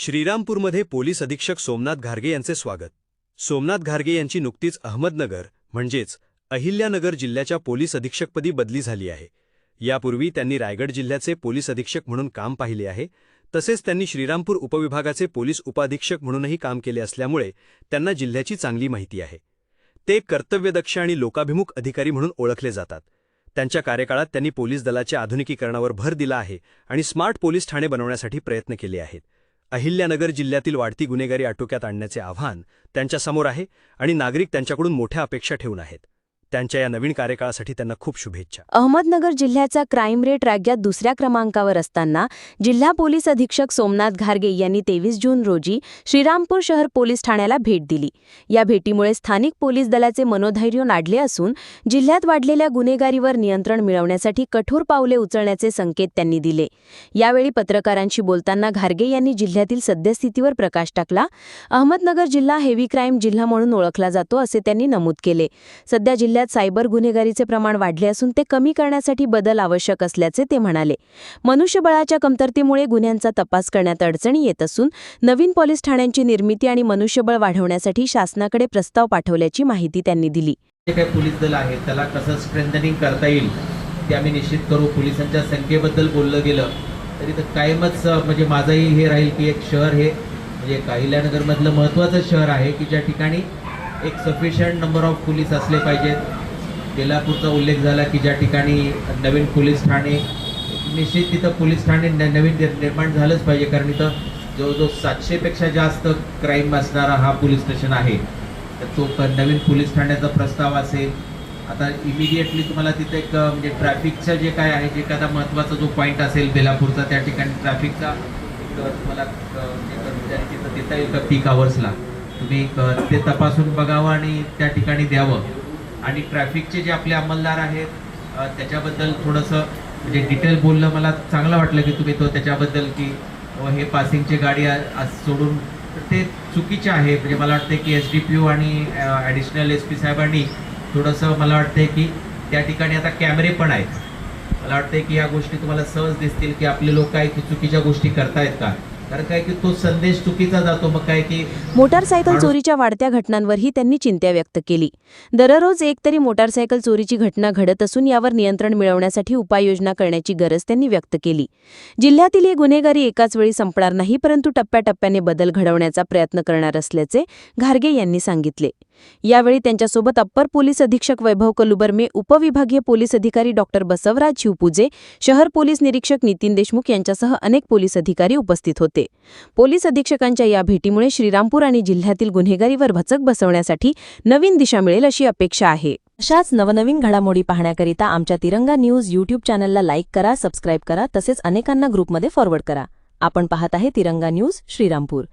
श्रीरामपूरमध्ये police अधीक्षक सोमनाथ घारगे यांचे स्वागत. सोमनाथ घारगे यांची नुकतीच अहमदनगर म्हणजेच अहिल्यानगर जिल्ह्याच्या पोलीस अधीक्षकपदी बदली झाली आहे. यापूर्वी त्यांनी रायगड जिल्ह्याचे पोलीस अधीक्षक म्हणून काम पाहिले आहे. तसेच त्यांनी श्रीरामपूर उपविभागाचे पोलीस उपाधीक्षक म्हणूनही काम केले असल्यामुळे त्यांना जिल्ह्याची चांगली माहिती आहे. ते कर्तव्यदक्ष आणि लोकाभिमुख अधिकारी म्हणून ओळखले जातात. त्यांच्या कार्यकाळात त्यांनी पोलीस दलाच्या आधुनिकीकरणावर भर दिला आहे आणि स्मार्ट पोलीस ठाणे बनवण्यासाठी प्रयत्न केले आहेत. अहिल्यानगर जिल्ह्यातील वाढती गुन्हेगारी आटोक्यात आणण्याचे आव्हान त्यांच्यासमोर आहे आणि नागरिक त्यांच्याकडून मोठ्या अपेक्षा ठेवून आहेत. त्यांच्या या नवीन कार्यकाळासाठी त्यांना खूप शुभेच्छा. अहमदनगर जिल्ह्याचा क्राईम रेट राज्यात दुसऱ्या क्रमांकावर असताना जिल्हा पोलीस अधीक्षक सोमनाथ घारगे यांनी तेवीस जून रोजी श्रीरामपूर शहर पोलीस ठाण्याला भेट दिली. या भेटीमुळे स्थानिक पोलीस दलाचे मनोधैर्य नाडले असून जिल्ह्यात वाढलेल्या गुन्हेगारीवर नियंत्रण मिळवण्यासाठी कठोर पावले उचलण्याचे संकेत त्यांनी दिले. यावेळी पत्रकारांशी बोलताना घारगे यांनी जिल्ह्यातील सद्यस्थितीवर प्रकाश टाकला. अहमदनगर जिल्हा हेवी क्राईम जिल्हा म्हणून ओळखला जातो असे त्यांनी नमूद केले. सध्या जिल्ह्यात सायबर गुन्हेगारीचे प्रमाण वाढले असून ते कमी करण्यासाठी बदल आवश्यक असल्याचे ते म्हणाले. मनुष्यबळाच्या कमतरतेमुळे गुन्ह्यांचा तपास करण्यात अडचणी येत असून नवीन पोलीस ठाण्यांची निर्मिती आणि मनुष्यबळ वाढवण्यासाठी शासनाकडे प्रस्ताव पाठवल्याची माहिती त्यांनी दिली. जे काही पोलीस दल आहे त्याला कसं स्ट्रेंथनिंग करता येईल ते आम्ही निश्चित करू. पोलिसांच्या संख्येबद्दल बोललं गेलं तरी तर कायमच म्हणजे माझंही हे राहील की एक शहर हे म्हणजे काहिल्यानगरमधलं महत्त्वाचं शहर आहे की ज्या ठिकाणी एक सफिशियंट नंबर ऑफ पोलीस असले पाहिजेत. बेलापूरचा उल्लेख झाला की ज्या ठिकाणी नवीन पोलीस ठाणे निश्चित तिथं पोलीस ठाणे न- नवीन निर्माण झालंच पाहिजे. कारण इथं जवळजवळ सातशेपेक्षा जास्त क्राईम असणारा हा पोलीस स्टेशन आहे. तर तो नवीन पोलीस ठाण्याचा प्रस्ताव असेल. आता इमिडिएटली तुम्हाला तिथे एक म्हणजे ट्रॅफिकचं जे काय आहे जे एखादा महत्त्वाचा जो पॉईंट असेल बेलापूरचा त्या ठिकाणी ट्रॅफिकचा एक तुम्हाला कर्मचारी तिथं देता येईल का पीक आवर्सला तुम्ही ते तपासून बघावं आणि त्या ठिकाणी द्यावं. आणि ट्रॅफिकचे जे आपले अंमलदार आहेत त्याच्याबद्दल थोडंसं म्हणजे डिटेल बोललं मला चांगलं वाटलं की तुम्ही तो त्याच्याबद्दल की हे पासिंगचे गाडी सोडून ते चुकीचे आहे. म्हणजे मला वाटते की एस डी पी ओ आणि ॲडिशनल एस पी साहेबांनी थोडंसं मला वाटतंय की त्या ठिकाणी आता कॅमेरे पण आहेत. मला वाटतंय की या गोष्टी तुम्हाला सहज दिसतील की आपले लोक काय की चुकीच्या गोष्टी करतायत का? कारण काय की तो संदेश चुकीचा जातो मग काय की मोटारसायकल चोरीच्या वाढत्या घटनांवरही त्यांनी चिंता व्यक्त केली. दररोज एक तरी मोटारसायकल चोरीची घटना घडत असून यावर नियंत्रण मिळवण्यासाठी उपाययोजना करण्याची गरज त्यांनी व्यक्त केली. जिल्ह्यातील ही गुन्हेगारी एकाच वेळी संपणार नाही परंतु टप्प्याटप्प्याने बदल घडवण्याचा प्रयत्न करणार असल्याचे घारगे यांनी सांगितले. यावेळी त्यांच्यासोबत अप्पर पोलीस अधीक्षक वैभव कलुबर्मे उपविभागीय पोलीस अधिकारी डॉक्टर बसवराज शिवपूजे शहर पोलीस निरीक्षक नितीन देशमुख यांच्यासह अनेक पोलीस अधिकारी उपस्थित होते. पोलीस अधीक्षकांच्या या भेटीमुळे श्रीरामपूर आणि जिल्ह्यातील गुन्हेगारीवर भचक बसवण्यासाठी नवीन दिशा मिळेल अशी अपेक्षा आहे. अशाच नवनवीन घडामोडी पाहण्याकरिता आमच्या तिरंगा न्यूज यूट्यूब चॅनलला लाईक करा सबस्क्राईब करा तसेच अनेकांना ग्रुपमध्ये फॉरवर्ड करा. आपण पाहत आहे तिरंगा न्यूज श्रीरामपूर.